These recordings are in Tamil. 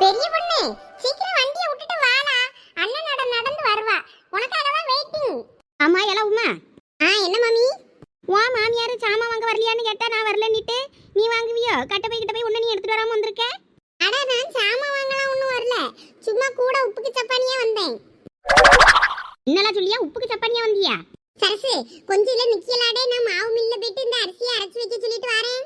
பெரிய பொண்ணு சீக்கிரம் வண்டியை விட்டுட்டு வாடா. அண்ணன் நட நடந்து வருவா. உனக்காக தான் வெயிட்டிங் அம்மா எல்லாம் உமா. ஆ என்ன மாமி? வா மாமியார் சாமான் வாங்க வரலையான்னு கேட்டா நான் வரலன்னுட்டு நீ வாங்குவியோ? கட்ட போய் கிட்ட போய் ஒண்ணு நீ எடுத்துட்டு வராம வந்திருக்க? அட நான் சாமான் வாங்கலாம் ஒன்றும் வரல. சும்மா கூட உப்புக்கு சப்பானியா வந்தேன். என்னலாம் சொல்லியா? உப்புக்கு சப்பானியா வந்தியா? சரசு கொஞ்சம் இல்ல நிக்கலாடே நான் மாவு மில்ல போயிட்டு இந்த அரிசியை அரைச்சு வைக்க சொல்லிட்டு வரேன்.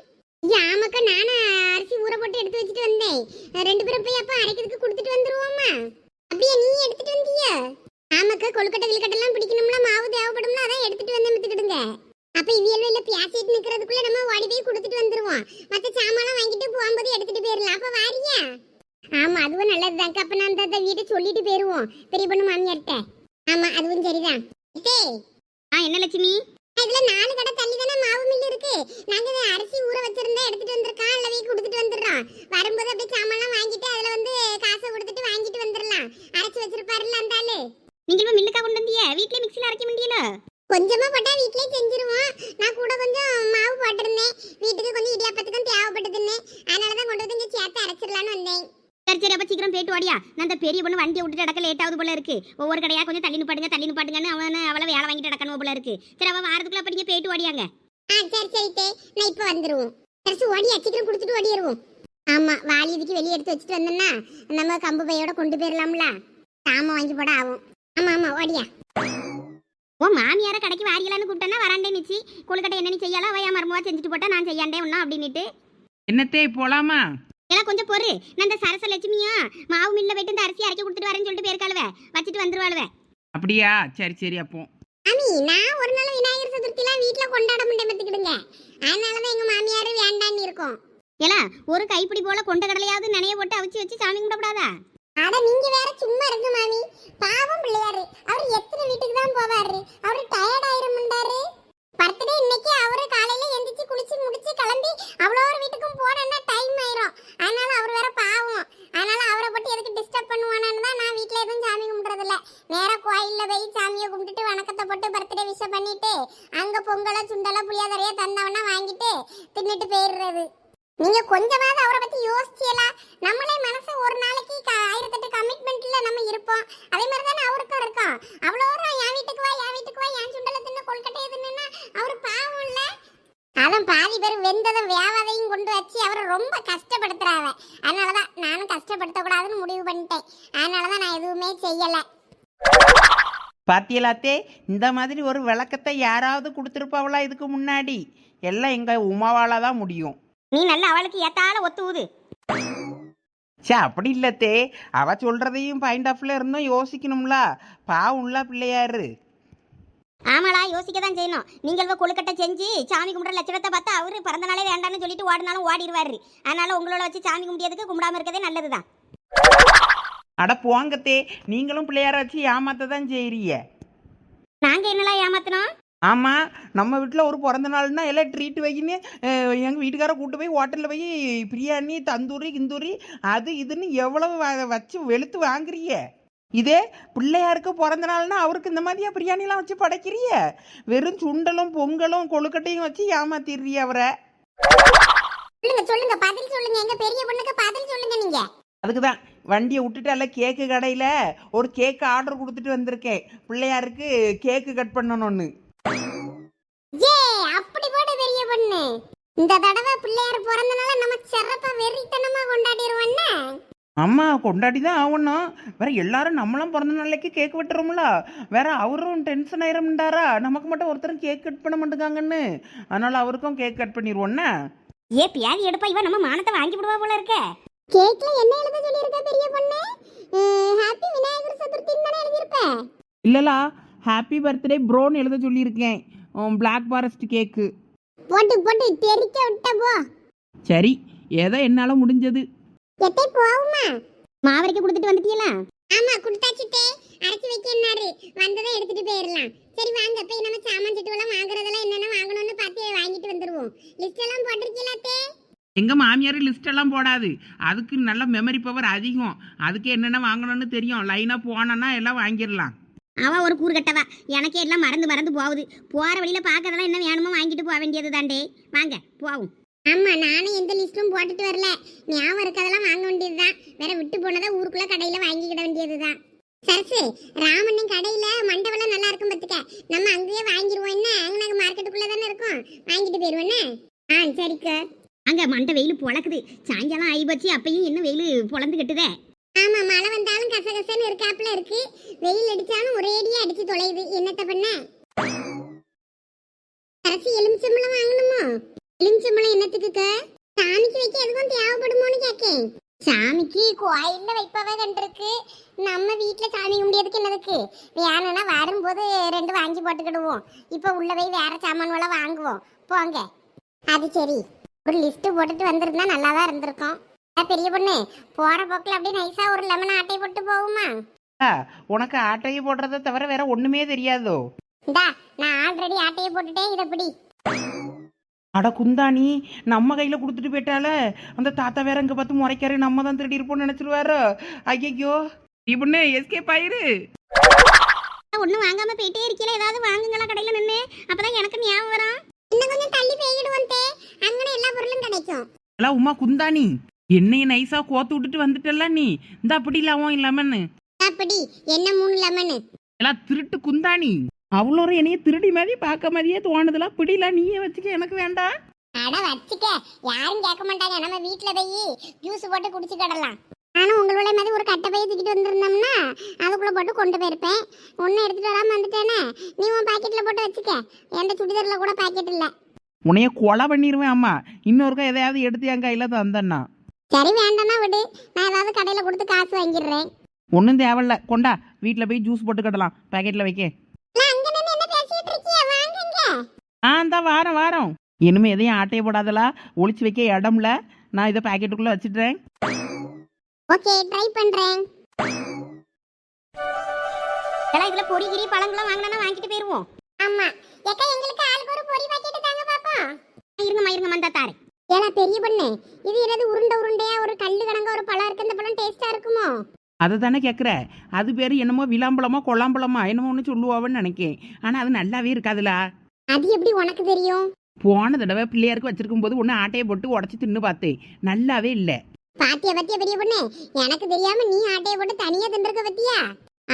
ஆமாக்கா நானும் அரிசி ஊற போட்டு எடுத்து வச்சுட்டு வந்தேன். ரெண்டு பேரும் போய் அப்ப அரைக்கிறதுக்கு கொடுத்துட்டு வந்துருவோமா அப்படியே நீ எடுத்துட்டு வந்தியா? ஆமாக்கா கொழுக்கட்டை விழுக்கட்டெல்லாம் பிடிக்கணும்ல மாவு தேவைப்படும்ல அதான் எடுத்துட்டு வந்தேன் மித்துக்கிடுங்க அப்ப இவியல்ல இல்ல பேசிட்டு நிக்கிறதுக்குள்ள நம்ம ஓடி போய் கொடுத்துட்டு வந்துருவோம். மத்த சாமான்லாம் வாங்கிட்டு போகும்போது எடுத்துட்டு போயிடலாம் அப்ப வாரியா? ஆமா அதுவும் நல்லதுதான்க்கா. அப்ப நான் அந்த வீட்டை சொல்லிட்டு போயிருவோம். பெரிய பொண்ணு மாமியார்கிட்ட ஆமா அதுவும் சரிதான். ஆ என்ன லட்சுமி? இதுல நாலு கடை தள்ளி தானே மாவு மில் இருக்கு? நாங்க இதை அரிசி ஊற வச்சிருந்தா எடுத்துட்டு வந்திருக்கோம் அல்லவே கொடுத்துட்டு வந்துடுறோம். வரும்போது அப்படியே சாமான்லாம் வாங்கிட்டு அதுல வந்து காசை கொடுத்துட்டு வாங்கிட்டு வந்துடலாம். அரைச்சு வச்சிருப்பாருல்ல அந்த ஆளு. நீங்களும் மில்லுக்கா கொண்டு வந்தியா வீட்லயே மிக்ஸில அரைக்க முடியல கொஞ்சமா போட்டா வீட்லயே செஞ்சிருவோம். நான் கூட கொஞ்சம் மாவு போட்டிருந்தேன். வீட்டுக்கு கொஞ்சம் இடியாப்பத்துக்கும் தேவைப்பட்டதுன்னு. அதனாலதான் கொண்டு வந்து இங்க சேர்த்து அரைச்சிடலான்னு வந்தேன். சரி சரி அப்ப சீக்கிரம் போயிட்டு வாடியா. நான் அந்த பெரிய பொண்ணு வண்டியை விட்டுட்டு அடக்க லேட் ஆகுது போல இருக்கு. ஒவ்வொரு கடையா கொஞ்சம் தள்ளி நிப்பாட்டுங்க தள்ளி நிப்பாட்டுங்கன்னு அவன அவளை வேலை வாங்கிட்டு அடக்கணும் போல இருக்கு. சரி அவ வாரத்துக்குள்ள அப்ப நீங்க போயிட்டு வாடியாங்க. ஆ சரி சரி தே. நான் இப்ப வந்துருவோம். சரி ஓடி சீக்கிரம் கொடுத்துட்டு ஓடிடுவோம் ஆமா வாலியதுக்கு வெளியே எடுத்து வச்சுட்டு வந்தோம்னா நம்ம கம்பு பையோட கொண்டு போயிடலாம்ல சாமான் வாங்கி போட ஆகும். ஆமா ஆமா ஓடியா. ஓ மாமியார கடைக்கு வாரியலான்னு கூப்பிட்டேன்னா வராண்டே நிச்சு. கொழுக்கட்டை என்ன நீ செய்யாலும் அவ என் மருமவா செஞ்சுட்டு போட்டா நான் செய்யாண்டே ஒன்னும் அப்படின்னுட்டு. என்னத்தே போலாமா? எல்லாம் கொஞ்சம் பொறு. நான் இந்த சரச லட்சுமியா மாவு மில்ல போயிட்டு இந்த அரிசி அரைக்க கொடுத்துட்டு வரேன்னு சொல்லிட்டு போயிருக்காளுவ. வச்சுட்டு வந்துருவாளுவ. அப்படியா? சரி சரி அப்போ. அமி நான் ஒரு நாள் விநாயகர் சதுர்த்திலாம் வீட்ல கொண்டாட முடியும் பார்த்துக்கிடுங்க அதனாலதான் எங்க மாமியார் வேண்டான்னு இருக்கோம். ஏலா ஒரு கைப்பிடி போல கொண்ட கடலையாவது நினைய போட்டு அவிச்சு வச்சு சாமி கும்பிடக்கூடாதா அட நீங்க வேற சும்மா இருங்க மாமி பாவம் பிள்ளையாரு அவர் எத்தனை வீட்டுக்கு தான் போவாரு அவரு டயர்ட் ஆயிருமுண்டாரு பர்த்டே இன்னைக்கு அவரு காலையில எந்திரிச்சு குளிச்சு முடிச்சு கிளம்பி அவ்வளோ ஒரு வீட்டுக்கும் போனோம்னா டைம் ஆயிரும் அதனால அவர் வேற பாவம் அதனால அவரை போட்டு எதுக்கு டிஸ்டர்ப் பண்ணுவானான்னு தான் நான் வீட்ல எதுவும் சாமி கும்பிடுறது இல்ல நேரா கோயில்ல போய் சாமியை கும்பிட்டுட்டு வணக்கத்தை போட்டு பர்த்டே விஷ பண்ணிட்டு அங்க பொங்கலை சுண்டலை புளியாதரையா தந்தவனா வாங்கிட்டு தின்னுட்டு போயிடுறது நீங்க கொஞ்சமாவது அவரை பத்தி யோசிச்சியலா? நம்மளே மனசு ஒரு நாளைக்கு க- ஆயிரத்தெட்டு கமிட்மெண்ட்ல நம்ம இருப்போம். அதே மாதிரி தானே அவருக்கும் இருக்கும். அவ்வளோ தூரம் என் வீட்டுக்கு வா என் வீட்டுக்கு வா என் சுண்டல தின்னு கொல்கட்டையை தின்னுன்னா அவர் பாவம் இல்ல அதான் பாதி பேர் வெந்ததும் வேவாதையும் கொண்டு வச்சு அவரை ரொம்ப கஷ்டப்படுத்துறாவ அதனாலதான் நானும் கஷ்டப்படுத்தக்கூடாதுன்னு முடிவு பண்ணிட்டேன். அதனாலதான் நான் எதுவுமே செய்யல. பாத்தியலாத்தே இந்த மாதிரி ஒரு விளக்கத்தை யாராவது கொடுத்துருப்பாவளா இதுக்கு முன்னாடி? எல்லாம் எங்கள் உமாவால் தான் முடியும். நீ நல்ல அவளுக்கு ஏத்தால ஒத்துவுது. சே அப்படி இல்லத்தே அவ சொல்றதையும் பாயிண்ட் ஆஃப்ல இருந்தும் யோசிக்கணும்ல. பாவும்ல பிள்ளையாரு. ஆமாடா யோசிக்க தான் செய்யணும். நீங்கள் கொழுக்கட்டை செஞ்சு சாமி கும்பிட்ற லட்சணத்தை பார்த்தா அவரு பிறந்த நாளே வேண்டாம்னு சொல்லிட்டு ஓடினாலும் ஓடிடுவாரு. அதனால உங்களோட வச்சு சாமி கும்பிடியதுக்கு கும்பிடாம இருக்கதே நல்லதுதான். அட போங்கத்தே நீங்களும் பிள்ளையார வச்சு ஏமாத்த தான் செய்றீங்க. நாங்க என்னலாம் ஏமாத்தினோம்? ஆமாம் நம்ம வீட்டில் ஒரு பிறந்த நாள்னா எல்லாம் ட்ரீட் வைக்கின்னு எங்கள் வீட்டுக்கார கூட்டு போய் ஹோட்டலில் போய் பிரியாணி தந்தூரி கிந்தூரி அது இதுன்னு எவ்வளவு வச்சு வெளுத்து வாங்குறிய இதே பிள்ளையாருக்கு பிறந்த நாள்னா அவருக்கு இந்த மாதிரியா பிரியாணிலாம் வச்சு படைக்கிறிய? வெறும் சுண்டலும் பொங்கலும் கொழுக்கட்டையும் வச்சு ஏமாத்திடுறிய அவரை? சொல்லுங்க சொல்லுங்க பதில் சொல்லுங்க. எங்க பெரிய பொண்ணுக்கு பதில் சொல்லுங்க நீங்க. அதுக்கு தான் வண்டியை விட்டுட்டு அல்ல கேக்கு கடையில் ஒரு கேக்கு ஆர்டர் கொடுத்துட்டு வந்திருக்கேன். பிள்ளையாருக்கு கேக்கு கட் பண்ணணும்னு. ஏ அப்படி போடு பெரிய பொண்ணு. இந்த தடவை பிள்ளையார் பிறந்தனால நம்ம சிறப்பா வெறித்தனமா கொண்டாடிடுவோம்னா அம்மா கொண்டாடி தான் ஆகணும். வேற எல்லாரும் நம்மளும் பிறந்த நாளைக்கு கேக் வெட்டுறோம்ல. வேற அவரும் டென்ஷன் ஆயிரம்டாரா நமக்கு மட்டும் ஒருத்தரும் கேக் கட் பண்ண மாட்டேங்காங்கன்னு. அதனால அவருக்கும் கேக் கட் பண்ணிடுவோண்ணா ஏ பியாதி எடுப்பா. இவ நம்ம மானத்தை வாங்கி விடுவா போல இருக்க. கேக்ல என்ன எழுத சொல்லியிருக்க பெரிய பொண்ணு? ஹாப்பி விநாயகர் சதுர்த்தின்னு தானே எழுதியிருப்ப. இல்லலா ஹாப்பி பர்த்டே ப்ரோன்னு எழுத சொல்லியிருக்கேன். பிளாக் ஃபாரஸ்ட் கேக்கு போட்டு போட்டு தெரிக்க விட்ட போ. சரி ஏதோ என்னால் முடிஞ்சது. எட்டே போகுமா மாவரைக்கு கொடுத்துட்டு வந்துட்டீங்களா ஆமா குடுத்தாச்சுட்டே அரைச்சு வைக்கன்னாரு வந்ததை எடுத்துட்டு போயிடலாம் சரி வாங்க போய் நம்ம சாமான் சட்டுவெல்லாம் வாங்குறதெல்லாம் என்னென்ன வாங்கணும்னு பார்த்து வாங்கிட்டு வந்துருவோம். லிஸ்ட் எல்லாம் போட்டிருக்கீங்களாத்தே எங்கள் மாமியார் லிஸ்ட் எல்லாம் போடாது. அதுக்கு நல்ல மெமரி பவர் அதிகம். அதுக்கு என்னென்ன வாங்கணும்னு தெரியும். லைனாக போனோன்னா எல்லாம் வாங்கிடலாம் அவள் ஒரு கூறுகட்டவா. எனக்கே எல்லாம் மறந்து மறந்து போகுது. போகிற வழியில பார்க்கறதெல்லாம் என்ன வேணுமோ வாங்கிட்டு போக வேண்டியது தாண்டே வாங்க போவோம். ஆமாம் நானும் எந்த லிஸ்ட்டும் போட்டுட்டு வரல. ஞாபகம் இருக்கதெல்லாம் வாங்க வேண்டியது தான் வேற விட்டு போனதை ஊருக்குள்ளே கடையில் வாங்கிக்கிட வேண்டியதுதான். சரசு ராமண்ணன் கடையில் மண்டபம்லாம் நல்லா இருக்கும் பார்த்துக்க. நம்ம அங்கேயே வாங்கிடுவோம் என்ன? அங்கே மார்க்கெட்டுக்குள்ளே தானே இருக்கும்? வாங்கிட்டு போயிருவோன்னு ஆ சரிக்கா. அங்கே மண்டை வெயில் பொழக்குது. சாயங்காலம் ஆகி போச்சு அப்பயும் இன்னும் வெயில் பொழந்து கட்டுதே. ஆமா மழை வந்தாலும் கசகசன்னு இருக்காப்புல இருக்கு. வெயில் அடிச்சாலும் ஒரேடியா அடிச்சு தொலையுது. என்னத்த பண்ண? அரசு எலுமிச்சம்பழம் வாங்கணுமோ? எலுமிச்சம்பழம் என்னத்துக்கு சாமிக்கு வைக்க எதுவும் தேவைப்படுமோன்னு கேக்கேன். சாமிக்கு கோயில்ல வைப்பவே கண்டிருக்கு? நம்ம வீட்டுல சாமி கும்பிடியதுக்கு என்னதுக்கு? வேணும்னா வரும்போது ரெண்டு வாங்கி போட்டுக்கிடுவோம். இப்போ உள்ள போய் வேற சாமான்களை வாங்குவோம். போங்க. அது சரி. ஒரு லிஸ்ட் போட்டுட்டு வந்திருந்தா நல்லா தான் இருந்திருக்கும். பெரிய பொண்ணு போற போக்குல அப்படியே நைஸா ஒரு லெமன் ஆட்டை போட்டு போகுமா ஆ, உனக்கு ஆட்டையை போடுறதை தவிர வேற ஒண்ணுமே தெரியாதோ? இந்தா நான் ஆல்ரெடி ஆட்டையை போட்டுட்டேன் இதை பிடி. அட குந்தாணி நம்ம கையில கொடுத்துட்டு போயிட்டால? அந்த தாத்தா வேற இங்க பார்த்து முறைக்காரு நம்ம தான் திருடி இருப்போம்னு நினைச்சிருவாரு. ஐயோ இப்படின்னு எஸ்கேப் ஆயிரு. ஒன்றும் வாங்காம போயிட்டே இருக்கீல ஏதாவது வாங்குங்களா கடையில் நின்று அப்பதான் எனக்கு ஞாபகம் வரும். இன்னும் கொஞ்சம் தள்ளி போய்கிடுவோம் தே அங்கன எல்லா பொருளும் கிடைக்கும். எல்லாம் உமா குந்தாணி. என்னைய நைஸா கோத்து விட்டுட்டு வந்துட்டல்ல நீ? இந்த அப்படி இல்லாம இல்லாமன்னு அப்படி என்ன மூணு லெமனு? எல்லாம் திருட்டு குந்தாணி. அவ்வளோ என்னைய திருடி மாதிரி பார்க்க மாதிரியே தோணுதுல. பிடில நீயே வச்சுக்க எனக்கு வேண்டாம். அட வச்சுக்க. யாரும் கேட்க மாட்டாங்க. நம்ம வீட்ல போய் ஜூஸ் போட்டு குடிச்சு கிடலாம் நானும் உங்களோட மாதிரி ஒரு கட்டை பைய தூக்கிட்டு வந்திருந்தோம்னா அதுக்குள்ள போட்டு கொண்டு போயிருப்பேன். ஒன்னும் எடுத்துட்டு வராம வந்துட்டேனே நீ உன் பாக்கெட்ல போட்டு வச்சுக்க. என்கிட்ட சுடிதார்ல கூட பாக்கெட் இல்ல. உன்னைய கொலை பண்ணிடுவேன் அம்மா. இன்னொருக்கா எதையாவது எடுத்து என் கையில தந்தேன்னா. சரி வேண்டாம்னா விடு. நான் ஏதாவது கடையில கொடுத்து காசு வாங்கிடுறேன். ஒன்றும் தேவையில்ல. கொண்டா வீட்டில் போய் ஜூஸ் போட்டு கட்டலாம். பேக்கெட்டில் வைக்க. ஆ இந்த வாரம் வாரம் இனிமே எதையும் ஆட்டையை போடாதலா. ஒளிச்சு வைக்க இடம்ல. நான் இதை பாக்கெட்டுக்குள்ளே வச்சிடுறேன் ஓகே ட்ரை பண்றேன். எல்லாம் இதுல பொறி கிரி பழங்கள்லாம் வாங்கினா வாங்கிட்டு போயிருவோம் ஆமா ஏக்கா எங்களுக்கு ஆளுக்கு ஒரு பொரி பாக்கெட் தாங்க பாப்போம் இருங்கம்மா இருங்க மந்தா ஏலா பெரிய பொண்ணு இது என்னது உருண்டை உருண்டையா? ஒரு கல்லு கணங்க ஒரு பழம் இருக்கு அந்த பழம் டேஸ்டா இருக்குமோ? அதை தானே கேட்குற அது பேர் என்னமோ விளாம்பழமோ கொள்ளாம்பழமா என்னமோ ஒன்று சொல்லுவாவன்னு நினைக்கேன். ஆனால் அது நல்லாவே இருக்காதுல. அது எப்படி உனக்கு தெரியும்? போன தடவை பிள்ளையாருக்கு வச்சிருக்கும் போது ஒன்று ஆட்டையை போட்டு உடச்சி தின்னு பார்த்தேன் நல்லாவே இல்லை. பாத்தியா பாத்தியா பெரிய பொண்ணு? எனக்கு தெரியாம நீ ஆட்டைய போட்டு தனியா தின்றுக்க பத்தியா?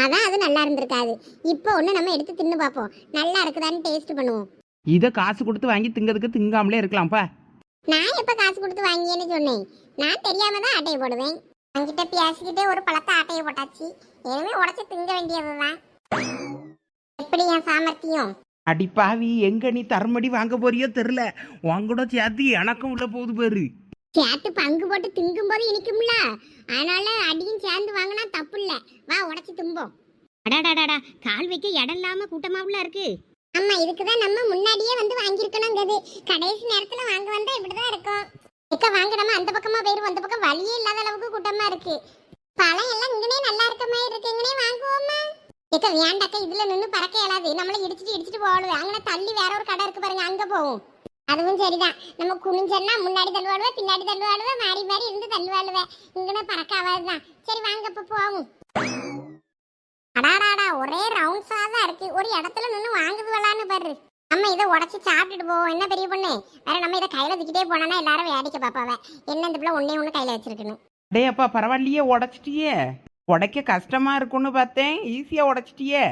அதான் அது நல்லா இருந்திருக்காது. இப்போ ஒண்ணு நம்ம எடுத்து தின்னு பார்ப்போம். நல்லா இருக்குதான்னு டேஸ்ட் பண்ணுவோம். இதை காசு கொடுத்து வாங்கி திங்கிறதுக்கு திங்காமலே இருக்கலாம்ப்பா. நான் எப்ப காசு கொடுத்து வாங்கியேன்னு சொன்னேன். நான் தெரியாம தான் ஆட்டையை போடுவேன். அவங்கிட்ட பேசிக்கிட்டே ஒரு பழத்தை ஆட்டையை போட்டாச்சு. இனிமே உடச்சு திங்க வேண்டியதுதான். எப்படி என் சாமர்த்தியம்? அடிப்பாவி எங்க நீ தரமடி வாங்க போறியோ தெரில உங்கூட சேர்த்து எனக்கும் உள்ள போகுது பாரு. சேர்த்து பங்கு போட்டு திங்கும் போது இனிக்கும்ல. அதனால அடியும் சேர்ந்து வாங்கினா தப்பு இல்ல. வா உடச்சு தும்போம். அடாடாடாடா கால் வைக்க இடம் இல்லாம கூட்டமாவுல இருக்கு. ஆமா இதுக்குதான் நம்ம முன்னாடியே வந்து வாங்கியிருக்கணுங்கிறது. கடைசி நேரத்துல வாங்க வந்தா இப்படிதான் இருக்கும். இக்க வாங்க நம்ம அந்த பக்கமா போயிருவோம் அந்த பக்கம் வழியே இல்லாத அளவுக்கு கூட்டமா இருக்கு. பழம் எல்லாம் இங்கனே நல்லா இருக்க மாதிரி இருக்கு இங்கனே வாங்குவோமா? இக்க வேண்டாக்கா இதுல நின்னு பறக்க இயலாது. நம்மள இடிச்சிட்டு இடிச்சிட்டு போகணும் அங்கே தள்ளி வேற ஒரு கடை இருக்கு பாருங்க அங்க போவோம். அதுவும் சரிதான். நம்ம குனிஞ்சன்னா முன்னாடி தள்ளுவாடுவே பின்னாடி தள்ளுவாடுவே மாறி மாறி இருந்து தள்ளுவாடுவே இங்கனே பறக்க ஆகாதுதான். சரி வாங்க அப்ப போவோம். அடாடாடா ஒரே ரவுண்ட்ஸா தான் இருக்கு. ஒரு இடத்துல நின்று வாங்குது வரலான்னு பாரு. நம்ம இதை உடச்சி சாப்பிட்டுட்டு போவோம். என்ன பெரிய பொண்ணு? வேற நம்ம இதை கையில தூக்கிட்டே போனோம்னா எல்லாரும் வேடிக்கை பார்ப்பாவ. என்ன இந்த பிள்ளை ஒன்னே ஒண்ணு கையில வச்சிருக்கணும் டேய் அப்பா பரவாயில்லையே உடச்சிட்டியே. உடைக்க கஷ்டமா இருக்கும்னு பார்த்தேன். ஈஸியா உடைச்சிட்டியே.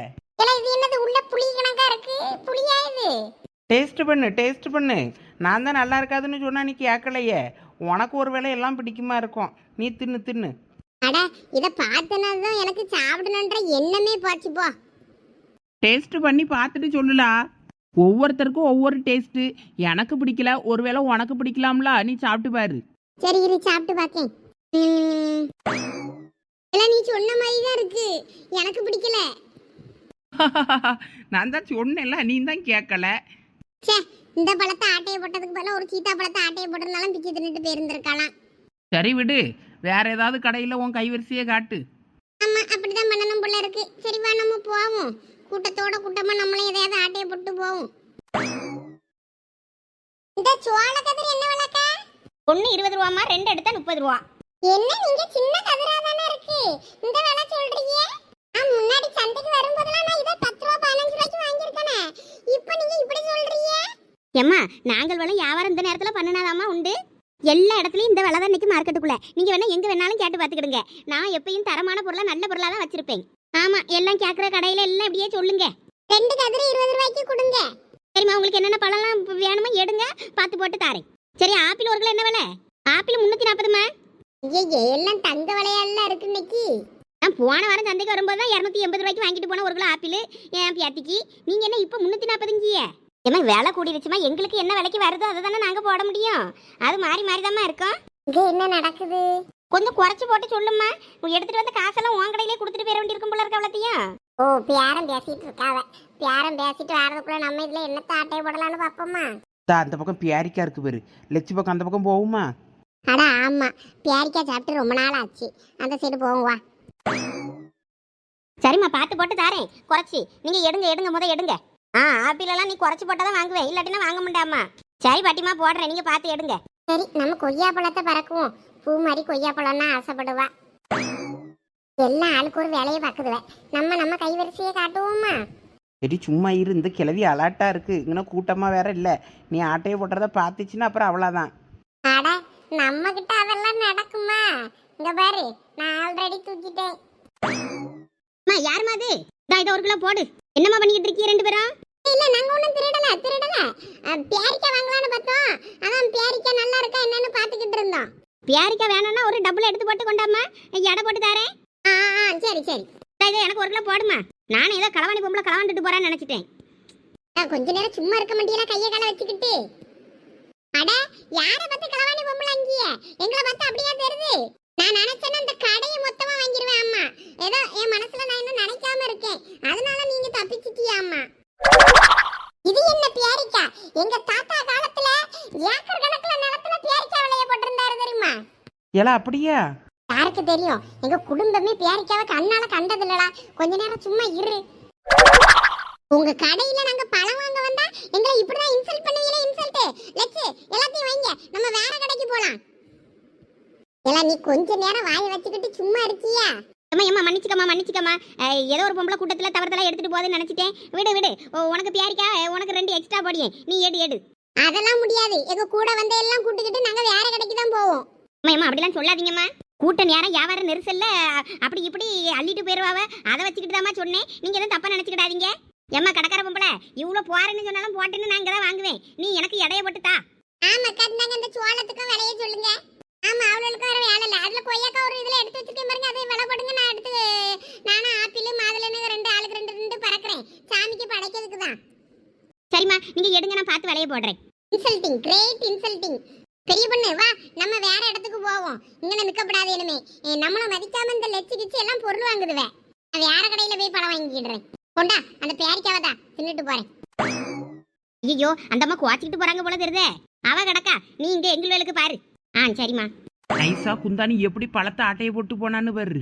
இல்ல இது என்னது? உள்ள புளி கணக்கா இருக்கு? புளியா இது? டேஸ்ட் பண்ணு டேஸ்ட் பண்ணு. நான் தான் நல்லா இருக்காதுன்னு சொன்னா நீ கேட்கலையே. உனக்கு ஒரு வேளை எல்லாம் பிடிக்குமா இருக்கும். நீ தின்னு தின்னு. அட இத பார்த்தனதும் எனக்கு சாப்பிடணுன்ற எண்ணமே போச்சு போ. டேஸ்ட் பண்ணி பார்த்துட்டு சொல்லலா ஒவ்வொருத்தருக்கும் ஒவ்வொரு டேஸ்ட்டு எனக்கு பிடிக்கல ஒருவேளை உனக்கு பிடிக்கலாம்ல நீ சாப்பிட்டு பாரு. சரி இரு சாப்பிட்டு பார்த்தேன். இல்ல நீ சொன்ன மாதிரி தான் இருக்கு. எனக்கு பிடிக்கல. நான் தான் சொன்னேன்ல நீ தான் கேட்கல. ச்சே இந்த பழத்தை ஆட்டையை போட்டதுக்கு பதிலா ஒரு சீத்தா பழத்தை ஆட்டையை போட்டிருந்தாலும் பிச்சு தின்னுட்டு போயிருந்திருக்கலாம். சரி விடு. வேற ஏதாவது கடையில் உன் கைவரிசையை காட்டு. ஆமா அப்படிதான் பண்ணணும் போல இருக்கு. சரி வா நம்ம போவோம். கூட்டத்தோட கூட்டமா நம்மளும் எதையாவது ஆட்டைய போட்டு போவோம். இந்த சோள கதிர் என்ன விளக்க? ஒன்னு இருபது ரூபாமா ரெண்டு எடுத்தா முப்பது ரூபா. என்ன நீங்க சின்ன கதிரா தானே இருக்கு. இந்த விலை சொல்றீங்க? நான் முன்னாடி சந்தைக்கு வரும்போதெல்லாம் நான் இதை பத்து ரூபா பதினஞ்சு ரூபாய்க்கு வாங்கியிருக்கேனே. இப்போ நீங்க இப்படி சொல்றீங்க? ஏம்மா நாங்கள் வேலை வியாபாரம் இந்த நேரத்தில் பண்ணினாதாம்மா உண்டு? எல்லா இடத்துலயும் இந்த விலை தான் இன்னைக்கு மார்க்கெட்டுக்குள்ள. நீங்க வேணா எங்க வேணாலும் கேட்டு பார்த்துக்கிடுங்க. நான் எப்பயும் தரமான பொருளா நல்ல பொருளா தான் வச்சிருப்பேன். ஆமா எல்லாம் கேட்குற கடையில எல்லாம் இப்படியே சொல்லுங்க. ரெண்டு கதிரி இருபது ரூபாய்க்கு கொடுங்க. சரிம்மா உங்களுக்கு என்னென்ன பழம்லாம் வேணுமோ எடுங்க பார்த்து போட்டு தாரேன். சரி ஆப்பிள் ஒரு கிலோ என்ன விலை? ஆப்பிள் முந்நூற்றி நாற்பதுமா ஐயே எல்லாம் தங்க விலையால இருக்கு இன்னைக்கு. நான் போன வாரம் சந்தைக்கு வரும்போது தான் இரநூத்தி எண்பது ரூபாய்க்கு வாங்கிட்டு போன ஒரு கிலோ ஆப்பிள் என் பியாத்திக்கு. நீங்க என்ன இப்போ முந்நூற்றி நாற்பதுங்கிய? ஏமா விலை கூடிடுச்சுமா எங்களுக்கு என்ன விலைக்கு வருதோ அதை தானே நாங்கள் போட முடியும். அது மாறி மாறி தாம்மா இருக்கும். இங்க என்ன நடக்குது? கொஞ்சம் குறைச்சு போட்டு சொல்லும்மா. உன் எடுத்துட்டு வந்த காசெல்லாம் உன் கடையிலே கொடுத்துட்டு போயிட வேண்டியிருக்கும் போல இருக்க அவ்வளோத்தையும் ஓ பேரம் பேசிட்டு இருக்காவ பேரம் பேசிட்டு வரதுக்குள்ள நம்ம இதுல என்னத்த ஆட்டையை போடலாம்னு பாப்போமா தா அந்த பக்கம் பியாரிக்கா இருக்கு பேரு. லட்சு பக்கம் அந்த பக்கம் போகுமா? அட ஆமா. பேரிக்காய் சாப்பிட்டு ரொம்ப நாள் ஆச்சு. அந்த சைடு போவோம் வா. சரிம்மா பார்த்து போட்டு தாரேன். குறைச்சி. நீங்க எடுங்க எடுங்க முத எடுங்க. ஆ ஆப்பிள் எல்லாம் நீ குறைச்சு போட்டா தான் வாங்குவேன். இல்லாட்டினா வாங்க முடியாமா சரி பாட்டிமா போடுறேன். நீங்க பார்த்து எடுங்க. சரி நம்ம கொய்யா பழத்தை பறக்குவோம். பூ மாதிரி கொய்யா பழம்னா ஆசைப்படுவா. எல்லா ஆளுக்கு ஒரு வேலையை பார்க்குதுவ. நம்ம நம்ம கைவரிசையை காட்டுவோமா? சரி சும்மா இரு. இந்த கிளவி அலாட்டா இருக்கு. இங்கே கூட்டமா வேற இல்ல. நீ ஆட்டையை போட்டுறத பார்த்துச்சுன்னா அப்புறம் அவ்வளோதான் அட நம்ம கிட்ட அதெல்லாம் நடக்குமா? இங்க பாரு நான் ஆல்ரெடி தூக்கிட்டேன். அம்மா யாரும்மா அது? இதா இதை ஒரு கிலோ போடு. என்னம்மா பண்ணிக்கிட்டு இருக்கீங்க ரெண்டு பேரும்? இல்ல நாங்க ஒண்ணும் திருடல திருடல. பேரிக்காய் வாங்கலாம்னு பார்த்தோம். அதான் பேரிக்காய் நல்லா இருக்கா என்னன்னு பாத்துக்கிட்டு இருந்தோம். பியாரிக்காய் வேணும்னா ஒரு டபுள் எடுத்து போட்டு கொண்டாம்மா எடை போட்டு தாரேன். ஆ சரி சரி. இதா எனக்கு ஒரு கிலோ போடுமா நானும் ஏதோ களவாணி பொம்பளை களவாண்டுட்டு போறேன்னு நினைச்சிட்டேன். நான் கொஞ்ச நேரம் சும்மா இருக்க மாட்டீங்களா கைய கால வச்சுக்கிட்டு. அட யார பார்த்து களவாணி பொம்பளை அங்கிய? எங்களை பார்த்து அப்படியே தெரியுது? நான் நினைச்சேன்னா இந்த கடையை மொத்தமா வாங்கிருவேன் அம்மா. ஏதோ என் மனசுல நான் இன்னும் நினைக்காம இருக்கேன். அதனால நீங்க தப்பிச்சிட்டியா அம்மா இது என்ன பேரிக்கா எங்க தாத்தா காலத்துல ஏக்கர் கணக்குல நிலத்துல பேரிக்காய் விளைய போட்டிருந்தாரு தெரியுமா? ஏலா அப்படியா? யாருக்கு தெரியும்? எங்க குடும்பமே பேரிக்காவை கண்ணால கண்டது இல்லடா கொஞ்ச நேரம் சும்மா இரு. உங்க கடையில நாங்க பழம் வாங்க வந்தா எங்களை இப்படிதான் இன்சல்ட் பண்ணுவீங்களே இன்சல்ட் லட்சு எல்லாத்தையும் வைங்க. நம்ம வேற கடைக்கு போலாம். எல்லாம் நீ கொஞ்ச நேரம் வாயை வச்சுக்கிட்டு சும்மா இருக்கியா? அம்மா ஏம்மா மன்னிச்சுக்கம்மா மன்னிச்சுக்கம்மா. ஏதோ ஒரு பொம்பளை கூட்டத்தில் தவறுதலா எடுத்துட்டு போகுதுன்னு நினைச்சிட்டேன். விடு விடு. உனக்கு பியாரிக்காய் உனக்கு ரெண்டு எக்ஸ்ட்ரா போடியேன் நீ எடு எடு. அதெல்லாம் முடியாது. எங்க கூட வந்த எல்லாம் கூட்டிக்கிட்டு நாங்க வேற கடைக்கு தான் போவோம். அம்மா ஏம்மா அப்படிலாம் சொல்லாதீங்கம்மா. கூட்ட நேரம் வியாபார நெரிசல்ல அப்படி இப்படி அள்ளிட்டு போயிருவாவ. அதை வச்சுக்கிட்டு தாம்மா சொன்னேன். நீங்க எதுவும் தப்பா நினைச்சுக்கிடாதீங்க. ஏம்மா கடைக்கார பொம்பளை இவ்வளோ போறேன்னு சொன்னாலும் போட்டுன்னு நான் இங்கே தான் வாங்குவேன். நீ எனக்கு இடைய போட்டு தா. ஆமா கண்டாங்க அந்த சோளத்துக்கும் விலைய சொல்லுங்க. ஆமா அவளுக்கு வேற வேலை இல்ல. அதுல கொய்யாக்கா ஒரு இதுல எடுத்து வச்சிருக்கேன் பாருங்க. அதை விலை போடுங்க. நான் எடுத்து நானும் ஆப்பிள் மாதுளைன்னு ரெண்டு ஆளுக்கு ரெண்டு ரெண்டு பறக்குறேன். சாமிக்கு படைக்கிறதுக்கு தான். சரிம்மா நீங்க எடுங்க நான் பார்த்து விலைய போடுறேன். இன்சல்டிங் கிரேட் இன்சல்டிங் பெரிய பொண்ணு வா நம்ம வேற இடத்துக்கு போவோம். இங்கே நிற்கப்படாது இனிமே. ஏ, நம்மள மதிக்காம இந்த லெச்சு கிச்சு எல்லாம் பொருள் வாங்குதுவே. நான் வேற கடையில போய் பழம் வாங்கிக்கிடுறேன் கொண்டா அந்த பேரிக்காவை தான் தின்னுட்டு போறேன். ஐயோ அந்தம்மா குவாச்சிக்கிட்டு போறாங்க போல தெரியுதே. அவ கிடக்கா நீ இங்க எங்கள் வேலுக்கு பாரு. ஆ சரிம்மா. நைஸா குந்தாணி எப்படி பழத்தை ஆட்டையை போட்டு போனான்னு பாரு.